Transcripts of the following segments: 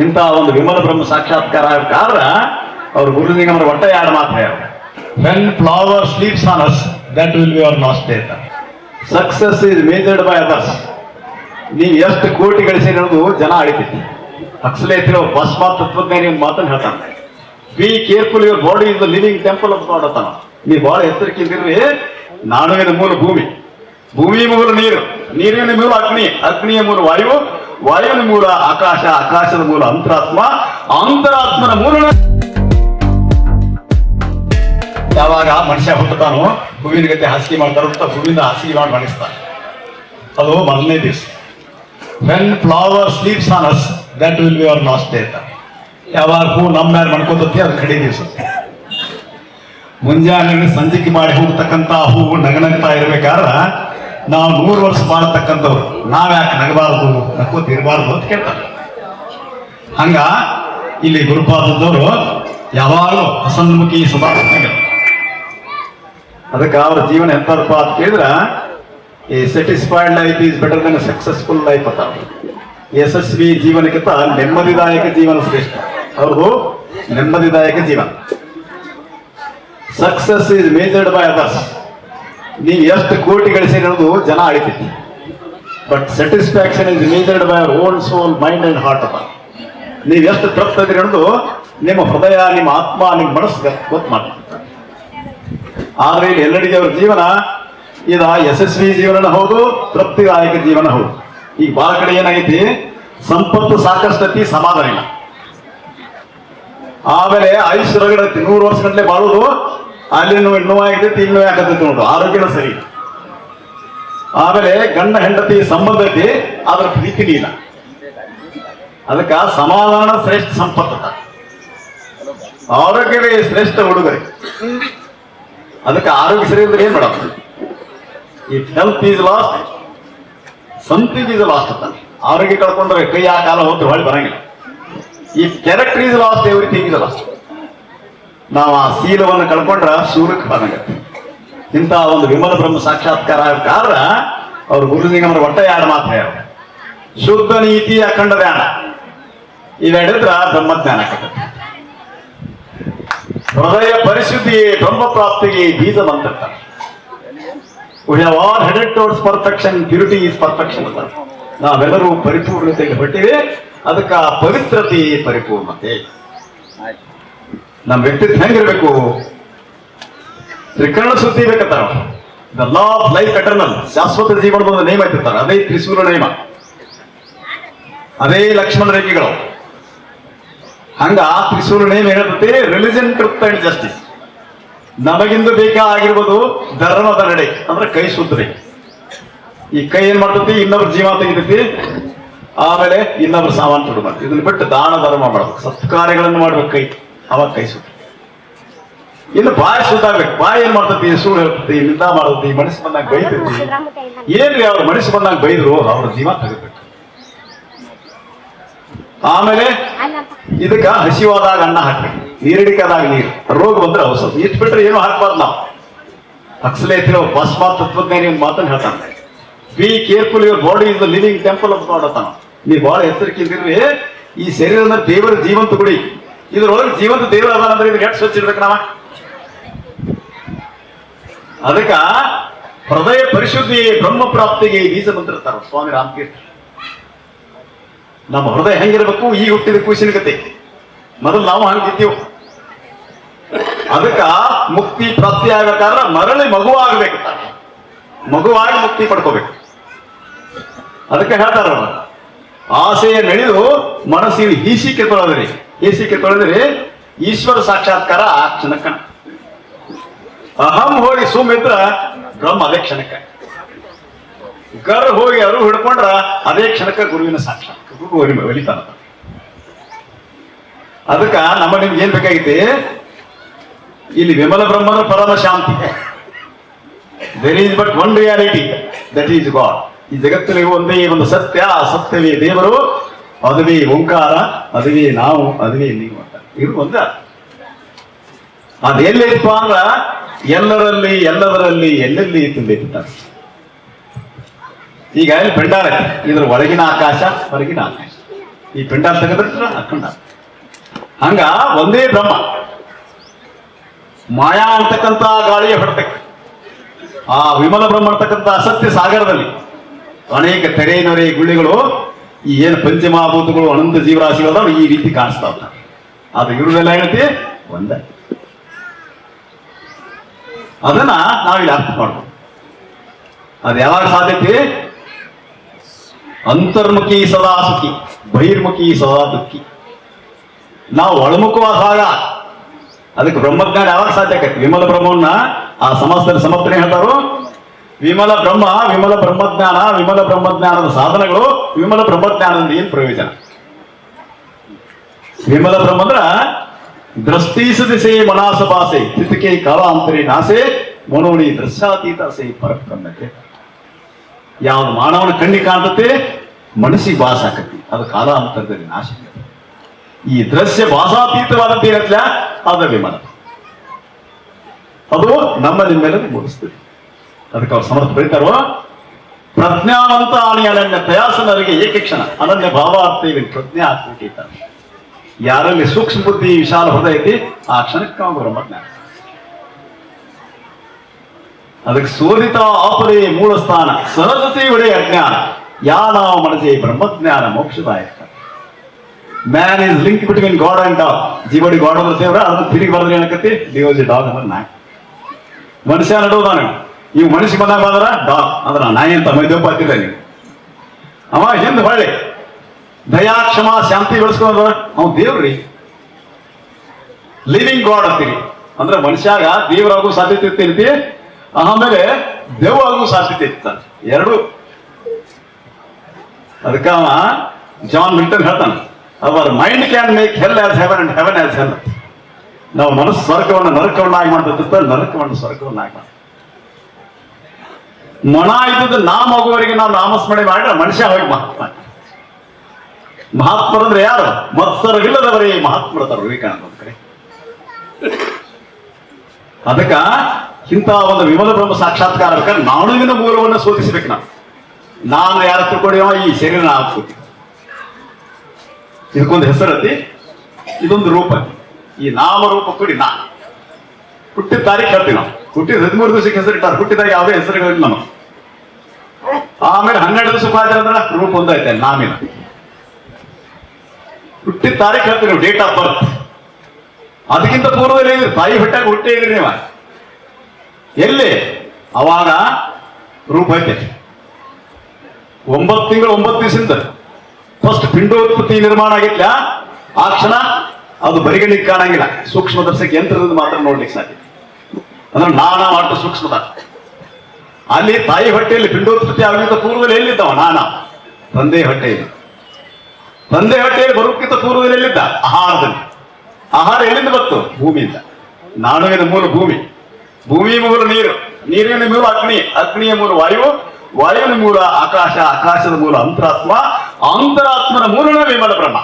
ಇಂಥ ಒಂದು ವಿಮಲ ಬ್ರಹ್ಮ ಸಾಕ್ಷಾತ್ಕಾರ ಕಾರಣ ಅವ್ರ ಗುರುಲಿಂಗಮರ ಒಟ್ಟ ಎರಡು ಮಾತ್ರ when flower sleeps on us that will be our last day success is measured by others ನೀವು ಎಷ್ಟು ಕೋಟಿ ಗಳಿಸಿರಿ ಅನ್ನೋದು ಜನ ಅಳಿತೈತಿ ಅಕ್ಸಲೇ ಎತ್ತಿರೋ ಪಶ್ಚಾತ್ ತತ್ವಜ್ಞಾನಿ ಒಂದು ಮಾತನ್ನು ಹೇಳ್ತಾನೆ. Be careful your body is the living temple of God ಅಂತಾನ. ನೀವು ಬಹಳ ಎತ್ತರಕ್ಕಿದ್ದೀರಿ ನಾಣುವಿನ ಮೂಲ ಭೂಮಿ. ಭೂಮಿ ಮೂಲ ನೀರು. ನೀರಿನ ಮೂಲ ಅಗ್ನಿ. ಅಗ್ನಿಯ ಮೂಲ ವಾಯು. ವಾಯುವಿನ ಮೂಲ ಆಕಾಶ, ಆಕಾಶದ ಮೂಲ ಅಂತರಾತ್ಮ, ಅಂತರಾತ್ಮನ ಮೂಲ ಯಾವಾಗ ಮನುಷ್ಯ ಹುಟ್ಟುತ್ತಾನೋ, ಹೂವಿನ ಗತೆ ಹಾಸಿಗೆ ಮಾಡ್ತಾರ ಹೂವಿನ ಹಾಸಿಗೆ ಮಾಡಿ ಮಣಿಸ್ತಾನೆ ಅದು ಮೊದಲನೇ ದಿವಸ. When flower sleeps on us that will be our last day ಅಂತ ಯಾವಾಗ ಹೂ ನಮ್ಮ ಮೇಲೆ ಮಣ್ಕೋತತಿ, ಅದು ಕಡಿ ದಿವಸ. ಮುಂಜಾನೆ ಸಂಜಿಕೆ ಮಾಡಿ ಹೋಗ್ತಕ್ಕಂಥ ಹೂವು ನಗನಗ್ತಾ ಇರ್ಬೇಕಾದ್ರ ನಾವು ನೂರು ವರ್ಷ ಬಾಳ್ತಕ್ಕಂಥವ್ರು, ನಾವ್ಯಾಕೆ ನಗಬಾರದು ನಕ್ಕೋತ ಇರಬಾರ್ದು ಅಂತ ಕೇಳ್ತಾರೆ. ಹಂಗ ಇಲ್ಲಿ ಗುರುಪಾದದವರು ಯಾವಾಗಲೂ ಹಸನ್ಮುಖಿ ಸುಭಾಷ್ ಅದಕ್ಕೆ ಅವ್ರ ಜೀವನ ಎಂತಪ್ಪ ಅಂತ ಕೇಳಿದ್ರ, ಈ satisfied life is better than successful life ಅಂತ ಯಶಸ್ವಿ ಜೀವನಕ್ಕಿಂತ ನೆಮ್ಮದಿದಾಯಕ ಜೀವನ ಶ್ರೇಷ್ಠ. ಅವ್ರದ್ದು ನೆಮ್ಮದಿದಾಯಕ ಜೀವನ. Success is measured by others ನೀವು ಎಷ್ಟು ಕೋಟಿ ಗಳಿಸಿರಿ ಅನ್ನೋದು ಜನ ಅಳಿತೈತಿ but satisfaction is measured by own soul mind and heart ಅಪ್ಪ ನೀವು ಎಷ್ಟು ತೃಪ್ತ ಅನ್ನೋದು ನಿಮ್ಮ ಹೃದಯ, ನಿಮ್ಮ ಆತ್ಮ, ನಿಮ್ಮ ಮನಸ್ಸು ಗೊತ್ತು ಮಾಡಿ ಆದ್ರೆ ಇಲ್ಲಿ ಎಲ್ಲರಿಗೆ ಅವ್ರ ಜೀವನ, ಇದ ಯಶಸ್ವಿ ಜೀವನ ಹೌದು, ತೃಪ್ತಿದಾಯಕ ಜೀವನ ಹೌದು. ಈಗ ಬಹಳ ಕಡೆ ಏನಾಗೈತಿ? ಸಂಪತ್ತು ಸಾಕಷ್ಟತಿ ಸಮಾಧಾನ ಇಲ್ಲ. ಆಮೇಲೆ ಆಯುಷ್ಯ ರಗಡತಿ ನೂರು ವರ್ಷ ಬಾಳುದು ಅಲ್ಲಿ ನೋವು ಇನ್ನೂ ಇಲ್ಲಿ ನೋವು ನೋಡು ಆರೋಗ್ಯನ ಸರಿ ಆಮೇಲೆ ಗಂಡ ಹೆಂಡತಿ ಸಂಬಂಧ ಐತಿ ಅದ್ರ ಪ್ರೀತಿನೇ ಇಲ್ಲ. ಅದಕ್ಕ ಸಮಾಧಾನ ಶ್ರೇಷ್ಠ ಸಂಪತ್ತು ಆರೋಗ್ಯವೇ ಶ್ರೇಷ್ಠ ಉಡುಗೊರೆ. ಅದಕ್ಕೆ ಆರೋಗ್ಯ ಸರಿ ಅಂದ್ರೆ ಏನ್ ಮಾಡ ಈ ಹೆಲ್ತ್ ಈಸ್ ಲಾಸ್ಟ್ ಸಂತಿ ಈಸ್ ಲಾಸ್ಟ್ ಅಂತ. ಆರೋಗ್ಯ ಕಳ್ಕೊಂಡ್ರೆ ಕೈ, ಆ, ಕಾಲ ಹೋದ್ರೆ ಹೊಳಿ ಬರಂಗಿಲ್ಲ. ಈ character is lost everything is lost ನಾವು ಆ ಶೀಲವನ್ನು ಕಳ್ಕೊಂಡ್ರ ಶೂರಕ್ಕೆ ಬಂದಂಗ. ಇಂಥ ಒಂದು ವಿಮಲ ಬ್ರಹ್ಮ ಸಾಕ್ಷಾತ್ಕಾರ ಆಗೋ ಅವ್ರ ಗುರು ಗುರುಲಿಂಗಮರ ಒಟ್ಟ ಎರಡು ಮಾತು ಹೇಳ ಶುದ್ಧ ನೀತಿ ಅಖಂಡ ಧ್ಯಾನ ಇವೆರಡಿದ್ರ ಬ್ರಹ್ಮಜ್ಞಾನ ಆಕತ್ತೆ ಹೃದಯ ಪರಿಶುದ್ಧಿ ಬ್ರಹ್ಮ ಪ್ರಾಪ್ತಿಗೆ ಬೀಜ ಬಂದಿರ್ತಾರೆ we have all headed towards perfection purity is perfection ನಾವೆಲ್ಲರೂ ಪರಿಪೂರ್ಣತೆಗೆ ಹೊಟ್ಟಿವೆ ಅದಕ್ಕೆ ಪವಿತ್ರತೆ ಪರಿಪೂರ್ಣತೆ. ನಮ್ಮ ವ್ಯಕ್ತಿತ್ವ ಹೆಂಗಿರ್ಬೇಕು? ತ್ರಿಕರಣ ಶುದ್ಧಿ ಬೇಕಂತಾರ. The law of life eternal ಶಾಶ್ವತ ಜೀವನದ ಒಂದು ನೇಮ ಇಟ್ಟಿರ್ತಾರೆ. ಅದೇ ತ್ರಿಶೂಲ ನೇಮ ಅದೇ ಲಕ್ಷ್ಮಣ ರೇಖೆಗಳು. ಹಂಗ ಆ ತ್ರಿಶೂಲ ನೇಮ ಏನಂತೆ ರಿಲಿಜನ್ ಟ್ರಿಪ್ ಅಂಡ್ ಜಸ್ಟಿಸ್ ನಮಗಿಂದು ಬೇಕಾಗಿರ್ಬೋದು ಧರ್ಮದ ನಡೆ, ಅಂದ್ರೆ ಕೈ ಶುದ್ಧತೆ ಈ ಕೈ ಏನ್ ಮಾಡ್ತೈತಿ? ಇನ್ನೊಬ್ರ ಜೀವ ತೆಗಿತೈತಿ. ಆಮೇಲೆ ಇನ್ನೊಬ್ರು ಸಾಮಾನು ತೊಡು ಮಾಡ್ತೀವಿ ಇದನ್ನ ಬಿಟ್ಟು ದಾನ, ಧರ್ಮ ಮಾಡ್ಬೇಕು. ಸತ್ಕಾರ್ಯಗಳನ್ನು ಮಾಡ್ಬೇಕು ಕೈ. ಅವಾಗ ಕೈ ಸುತ್ತ ಇನ್ನು ಬಾಯಿ ಸುತ್ತಾಗ್ಬೇಕು ಬಾಯಿ ಏನ್ ಮಾಡ್ತತಿ? ಸೂರ್ಯ ಹೇಳ್ತತಿ, ನಿಂದ ಮಾಡತಿ ಮನಸ್ಸು ಬಂದಾಗ ಬೈತತಿ. ಏನ್ರಿ ಅವ್ರ ಮನಸ್ಸು ಬಂದಾಗ ಬೈದ್ರು, ಅವ್ರ ಜೀವ ತೆಗಿಬೇಕು. ಆಮೇಲೆ ಇದಕ್ಕ ಹಸಿವಾದಾಗ ಅನ್ನ ಹಾಕ್ಬೇಕು. ನೀರಿಡಿಕಾದಾಗ ನೀರು. ರೋಗ ಬಂದ್ರೆ ಔಷಧ. ಇಟ್ ಬಿಟ್ರೆ ಏನು ಹಾಕ್ಬಾರ್ದು ನಾವು. ಅಕ್ಸಲೇ ಇತ್ತಿರೋ ಪಶ್ಚಾತ್ ತತ್ವಜ್ಞಾನಿ ಒಂದು ಮಾತನ್ನು ಹೇಳ್ತಾನೆ. Be careful your body is the living temple ಅಂತ ನೋಡತ್ತಾನ ನೀವು ಬಹಳ ಎಚ್ಚರಿಕೆಯಿಂದಿರ್ರಿ. ಈ ಶರೀರನ ದೇವರ ಜೀವಂತ ಗುಡಿ. ಇದ್ರೊಳಗೆ ಜೀವಂತ ದೇವರ ಅದ ಅಂದ್ರೆ ಇದು ಎಷ್ಟು ಸ್ವಚ್ಛ ಇರ್ಬೇಕು ನಾವ. ಅದಕ್ಕ ಹೃದಯ ಪರಿಶುದ್ಧಿ ಬ್ರಹ್ಮ ಪ್ರಾಪ್ತಿಗೆ ಬೀಜ ಬಂದಿರ್ತಾರ ಸ್ವಾಮಿ ರಾಮಕೀರ್ತಿ. ನಮ್ಮ ಹೃದಯ ಹೆಂಗಿರ್ಬೇಕು ಈಗ ಹುಟ್ಟಿದ ಕೂಸಿನ ಕತೆ ಮೊದಲು ನಾವು ಹಂಗಿದ್ದೀವಿ ಅದಕ್ಕ ಮುಕ್ತಿ ಪ್ರಾಪ್ತಿ ಆಗ್ಬೇಕಾದ್ರೆ ಮರಳಿ ಮಗುವಾಗಬೇಕು ಮಗುವಾಗಿ ಮುಕ್ತಿ ಪಡ್ಕೋಬೇಕು. ಅದಕ್ಕೆ ಹೇಳ್ತಾರ ಆಸೆಯ ನೆಳೆದು ಮನಸ್ಸಿನ ಹೀಸಿ ತೊಳೆದ್ರಿ. ಹೀಸಿಕೆ ತೊಳೆದ್ರಿ, ಈಶ್ವರ ಸಾಕ್ಷಾತ್ಕಾರ ಆ ಕ್ಷಣಕ್ಕ ಅಹಂ ಹೋಗಿ ಸುಮಿತ್ರ ಬ್ರಹ್ಮ ಅದೇ ಕ್ಷಣಕ್ಕ ಗರ್ ಹೋಗಿ ಅರು ಹಿಡ್ಕೊಂಡ್ರ ಅದೇ ಕ್ಷಣಕ ಗುರುವಿನ ಸಾಕ್ಷಾತ್. ಗುರು ಅದಕ್ಕ ನಮ್ಮ ನಿಮ್ಗೆ ಏನ್ ಬೇಕಾಗೈತಿ ಇಲ್ಲಿ ವಿಮಲ ಬ್ರಹ್ಮನ ಪರಮ ಶಾಂತಿ. There is but one reality that is God ಈ ಜಗತ್ತಿನಲ್ಲಿ ಒಂದೇ ಒಂದು ಸತ್ಯ, ಆ ಸತ್ಯವೇ ದೇವರು ಅದುವೇ ಓಂಕಾರ ಅದುವೇ ನಾವು ಅದುವೇ ನೀವು ಅಂತ. ಇದು ಒಂದ ಅದೆಲ್ಲಿಪ್ಪ ಅಂದ್ರ ಎಲ್ಲರಲ್ಲಿ, ಎಲ್ಲದರಲ್ಲಿ, ಎಲ್ಲೆಲ್ಲಿ ತುಂಬಿರ್ತಾರೆ ಈಗ ಇಲ್ಲಿ ಪಿಂಡಾರ. ಇದ್ರ ಒಳಗಿನ ಆಕಾಶ, ಹೊರಗಿನ ಆಕಾಶ. ಈ ಪಿಂಡಾರ ತೆಗೆದ್ರ ಅಖಂಡ. ಹಂಗ ಒಂದೇ ಬ್ರಹ್ಮ. ಮಾಯಾ ಅಂತಕ್ಕಂಥ ಗಾಳಿಯ ಹೊಡೆತಕ್ಕೆ ಆ ವಿಮಲ ಬ್ರಹ್ಮ ಅಂತಕ್ಕಂಥ ಅಸತ್ಯ ಸಾಗರದಲ್ಲಿ ಅನೇಕ ತೆರೆ ನೊರೆ ಗುಳಿಗಳು ಈ ಏನು ಪಂಚಮಹಾಭೂತಗಳು ಅನಂತ ಜೀವರಾಶಿಗಳು ಈ ರೀತಿ ಕಾಣಿಸ್ತಾವ. ಅದು ಇರುವೆಲ್ಲ ಏನೈತಿ ಒಂದೇ. ಅದನ್ನ ನಾವಿಲ್ಲಿ ಅರ್ಥ ಮಾಡ್ಬೋದು. ಅದು ಯಾವಾಗ ಸಾಧ್ಯತೆ ಅಂತರ್ಮುಖಿ ಸದಾ ಸುಖಿ, ಬಹಿರ್ಮುಖಿ ಸದಾ ದುಃಖಿ. ನಾವು ಒಳಮುಖವಾದಾಗ ಅದಕ್ಕೆ ಬ್ರಹ್ಮಜ್ಞಾನ ಯಾವಾಗ ಸಾಧ್ಯ ಆಕೈತಿ? ವಿಮಲ ಬ್ರಹ್ಮವನ್ನ ಆ ಸಮಸ್ತನ ಸಮರ್ಥನೆ ಹೇಳ್ತಾರೋ ವಿಮಲ ಬ್ರಹ್ಮ, ವಿಮಲ ಬ್ರಹ್ಮಜ್ಞಾನ, ವಿಮಲ ಬ್ರಹ್ಮಜ್ಞಾನದ ಸಾಧನಗಳು, ವಿಮಲ ಬ್ರಹ್ಮಜ್ಞಾನದಿಂದ ಏನ್ ಪ್ರಯೋಜನ? ವಿಮಲ ಬ್ರಹ್ಮ ಅಂದ್ರ ದ್ರಷ್ಟೀಸ ದಿಸೆ ಮನಾಸಪಾಸೆ ತಿತಿಕೆ ಕಾಲಾಂತರಿ ನಾಸೆ, ಮನೋಣಿ ದೃಶ್ಯಾತೀತ ಸೇ ಪರಕ್ಕನ್ನತೆ ಯಾವ ಮಾನವನ ಕಣ್ಣಿಗೆ ಕಾಣ್ತತೆ, ಮನಸ್ಸಿಗೆ ಭಾಸ ಆಕತಿ ಅದು ಕಾಲಾಂತರದಲ್ಲಿ ನಾಶ. ಈ ದೃಶ್ಯ ಭಾಸಾತೀತವಾದಂತ ಏನತ್ಲ? ಅದ ವಿಮಲ. ಅದು ನಮ್ಮ ಮೇಲೆ ಮೂಡಿಸ್ತದೆ ಅದಕ್ಕೆ ಅವ್ರು ಸಮರ್ಥ ಬರೀತಾರೋ? ಪ್ರಜ್ಞಾವಂತ ಆಣಿ ಅನನ್ಯ ಪ್ರಯಾಸನರಿಗೆ ಏಕಕ್ಷಣ ಅನನ್ಯ ಭಾವಾರ್ಥ ಪ್ರಜ್ಞಾ ಕೂಟಿತ ಯಾರಲ್ಲಿ ಸೂಕ್ಷ್ಮ ಬುದ್ಧಿ, ವಿಶಾಲ ಹೃದಯ ಐತಿ, ಆ ಕ್ಷಣಕ್ಕೆ ಅವ ಬ್ರಹ್ಮಜ್ಞಾನ ಅದಕ್ಕೆ ಸೋದಿತ ಆಪರೇ ಮೂಲ ಸ್ಥಾನ ಸಹಜತೆ ಒಡೆಯ ಅಜ್ಞಾನ. ಯಾನ ಮನಸೆ ಬ್ರಹ್ಮಜ್ಞಾನ ಮೋಕ್ಷದಾಯಕ. Man is link between God and dog ಜೀವಡಿ God ಅಂದ್ರೆ ಸೇವ್ರ, ಅದನ್ನ ತಿರುಗಿ ಬರೋದ್ರೆ ಏನಕತ್ತಿ ಡಿವೋಸ್ ಡಾಗ್ ಅಂದ್ರೆ ಮನುಷ್ಯ ಇವ್ ಮನುಷ್ಯ ಬಂದಾಗ ಬಂದ್ರ ಡಾಕ್ ಅಂದ್ರ ಅಂತ ಮೈದೋಪ ಹತ್ತಿದ ನೀವು ಅವ ಹಿಂದ್ ಹೊಳ್ಳಿ? ದಯಾ ಕ್ಷಮ ಶಾಂತಿ ಬೆಳೆಸ್ಕೊಂಡ್ರ ಅವ್ ದೇವ್ರಿ. ಲಿವಿಂಗ್ ಗಾಡ್ ಅಂತೀರಿ. ಅಂದ್ರೆ ಮನುಷ್ಯಾಗ ದೇವರಾಗೂ ಸಾಧ್ಯತೆ ಇರ್ತೈತಿ ಆಮೇಲೆ ದೆವ್ವಾಗೂ ಸಾಧ್ಯತೆ ಇರ್ತ ಎರಡು. ಅದಕ್ಕ ಜಾನ್ ಮಿಲ್ಟನ್ ಹೇಳ್ತಾನೆ our mind can make hell as heaven and heaven as hell ನಾವು ಮನಸ್ಸು ಸ್ವರ್ಗವನ್ನು ನರಕವನ್ನಾಗಿ ಮಾಡ್ತಿರ್ತ ನರಕವನ್ನು ಸ್ವರ್ಗವನ್ನಾಗಿ ಮಾಡ್ತೀವಿ ಮೊಣ ಇದ್ದದ್ದು ನಾ ಮಗುವರಿಗೆ ನಾವು ನಾಮಸ್ಮರಣೆ ಮಾಡಿದ್ರೆ ಮನುಷ್ಯ ಹೋಗಿ ಮಹಾತ್ಮ. ಅಂದ್ರೆ ಯಾರು? ಮತ್ಸರವಿಲ್ಲದವರೇ ಮಹಾತ್ಮರತಾರ ವಿವೇಕಾನಂದ ಒಂದ್ ಕಡೆ ಅದಕ್ಕ ಇಂಥ ಒಂದು ವಿಮಲ ಬ್ರಹ್ಮ ಸಾಕ್ಷಾತ್ಕಾರ ನಾಣುವಿನ ಮೂಲವನ್ನು ಸೋಧಿಸ್ಬೇಕು ನಾವು ನಾನು ಯಾರು ತಿಳ್ಕೊಂಡಿವ ಈ ಶರೀರ ನಾವು ಇದಕ್ಕೊಂದು ಹೆಸರತಿ, ಇದೊಂದು ರೂಪ. ಈ ನಾಮರೂಪ ಕೊಡಿ ನಾ ಹುಟ್ಟಿದ ತಾರೀಕು ನಾವು. ಹುಟ್ಟಿದ ಹದಿಮೂರು ದಿವಸಕ್ಕೆ ಹೆಸರಿಟ್ಟಾರೆ ಹುಟ್ಟಿದಾಗ ಯಾವುದೇ ಹೆಸರುಗಳಿಲ್ಲ ನಮಗೆ. ಆಮೇಲೆ ಹನ್ನೆರಡು ದಿವಸ ಆದ್ರೆ ಅಂದ್ರೆ ರೂಪ ಒಂದೈತೆ ನಾಮಿನ. ಹುಟ್ಟಿದ ತಾರೀಕು ಹೇಳ್ತೀವಿ ನೀವು ಡೇಟ್ ಆಫ್ ಬರ್ತ್ ಅದಕ್ಕಿಂತ ಪೂರ್ವದಲ್ಲಿ ತಾಯಿ ಹುಟ್ಟಾಗ ಹುಟ್ಟೇ ಇದ್ರಿ ನೀವ? ಎಲ್ಲಿ? ಅವಾಗ ರೂಪ ಐತೆ. ಒಂಬತ್ತು ತಿಂಗಳು ಒಂಬತ್ತು ದಿವಸದಿಂದ. ಫಸ್ಟ್ ಪಿಂಡೋತ್ಪತ್ತಿ ನಿರ್ಮಾಣ ಆಗಿಲ್ಲ ಆ ಕ್ಷಣ ಅದು ಬರಿಗಣಿಗೆ ಕಾಣಂಗಿಲ್ಲ. ಸೂಕ್ಷ್ಮ ದರ್ಶಕ ಯಂತ್ರದಿಂದ ಮಾತ್ರ ನೋಡ್ಲಿಕ್ಕೆ ಸಾಧ್ಯ. ಅಂದ್ರೆ ನಾನಾ ಮಾತ್ರ ಸೂಕ್ಷ್ಮದ. ಅಲ್ಲಿ ತಾಯಿ ಹೊಟ್ಟೆಯಲ್ಲಿ ಪಿಂಡೋತ್ಪತ್ತಿ ಆಗಲಿಕ್ಕೆ ಪೂರ್ವದಲ್ಲಿ ಎಲ್ಲಿದ್ದವ? ನಾನ. ತಂದೆ ಹೊಟ್ಟೆಯಲ್ಲಿ. ತಂದೆ ಹೊಟ್ಟೆಯಲ್ಲಿ ಬರೋಕ್ಕಿಂತ ಪೂರ್ವದಲ್ಲಿ ಎಲ್ಲಿದ್ದ? ಆಹಾರದಲ್ಲಿ. ಆಹಾರ ಎಲ್ಲಿಂದ ಬತ್ತು ಭೂಮಿಯಿಂದ. ನಾಣುವಿನ ಮೂಲ ಭೂಮಿ. ಭೂಮಿ ಮೂಲ ನೀರು. ನೀರಿನ ಮೂಲ ಅಗ್ನಿ. ಅಗ್ನಿಯ ಮೂಲ ವಾಯು. ವಾಯುವಿನ ಮೂಲ ಆಕಾಶ. ಆಕಾಶದ ಮೂಲ ಅಂತರಾತ್ಮ. ಅಂತರಾತ್ಮನ ಮೂಲನ ವಿಮಲ ಬ್ರಹ್ಮ.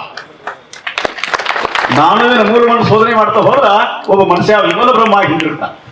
ನಾಣುವಿನ ಮೂಲವನ್ನು ಶೋಧನೆ ಮಾಡ್ತಾ ಹೋದ ಒಬ್ಬ ಮನುಷ್ಯ ವಿಮಲ ಬ್ರಹ್ಮ ಹಿಂದಿರ್ತಾನೆ